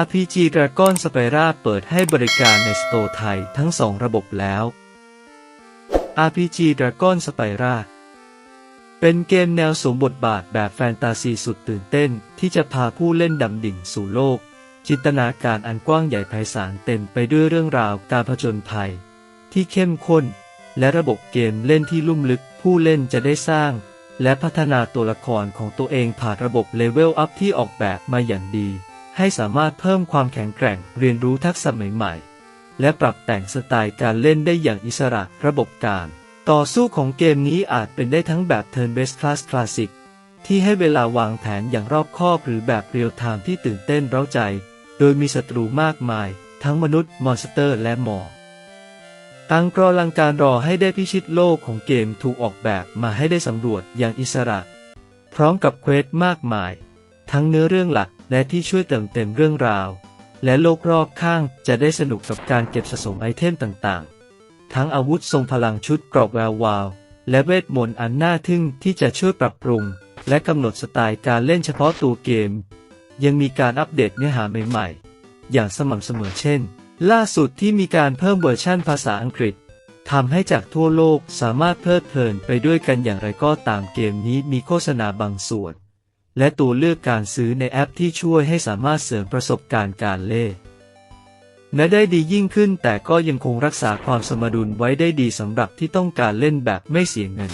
RPG Dragon Spyra เปิดให้บริการในสโตร์ไทยทั้งสองระบบแล้ว RPG Dragon Spyra เป็นเกมแนวสวมบทบาทแบบแฟนตาซีสุดตื่นเต้น ที่จะพาผู้เล่นดำดิ่งสู่โลก จินตนาการอันกว้างใหญ่ไพศาลเต็มไปด้วยเรื่องราวการผจญภัย ที่เข้มข้น และระบบเกมเล่นที่ลุ่มลึก ผู้เล่นจะได้สร้าง และพัฒนาตัวละครของตัวเองผ่านระบบเลเวลอัพที่ออกแบบมาอย่างดี ให้สามารถเพิ่มความแข็งแกร่งเรียนรู้ทักษะใหม่ๆ และปรับแต่งสไตล์การเล่นได้อย่างอิสระระบบการ ต่อสู้ของเกมนี้อาจเป็นได้ทั้งแบบ Turn Based Class Classic ที่ให้เวลาวางแผนอย่างรอบคอบหรือแบบเรียลไทม์ที่ตื่นเต้นเร้าใจ โดยมีศัตรูมากมาย ทั้งมนุษย์มอนสเตอร์และหมอกตั้งกรอลังการรอให้ได้พิชิตโลกของเกมถูกออกแบบมาให้ได้สำรวจอย่างอิสระ พร้อมกับเควสมากมาย ทั้งเนื้อเรื่องหลักและที่ช่วยเติมเต็มเรื่องราว และโลกรอบข้างจะได้สนุกกับการเก็บสะสมไอเทมต่างๆ ทั้งอาวุธทรงพลังชุดกรอบแวววาว และเวทมนต์อันน่าทึ่งที่จะช่วยปรับปรุง และกำหนดสไตล์การเล่นเฉพาะตัวเกม ยังมีการอัปเดตเนื้อหาใหม่ๆ อย่างสม่ำเสมอเช่น ล่าสุดที่มีการเพิ่มเวอร์ชั่นภาษาอังกฤษทำให้จากทั่วโลกสามารถเพลิดเพลินไปด้วยกันอย่างไรก็ตามเกมนี้มีโฆษณาบางส่วน และตัวเลือกการซื้อในแอปที่ช่วยให้สามารถเสริมประสบการณ์การเล่นและได้ดียิ่งขึ้นแต่ก็ยังคงรักษาความสมดุลไว้ได้ดีสำหรับที่ต้องการเล่นแบบไม่เสียเงิน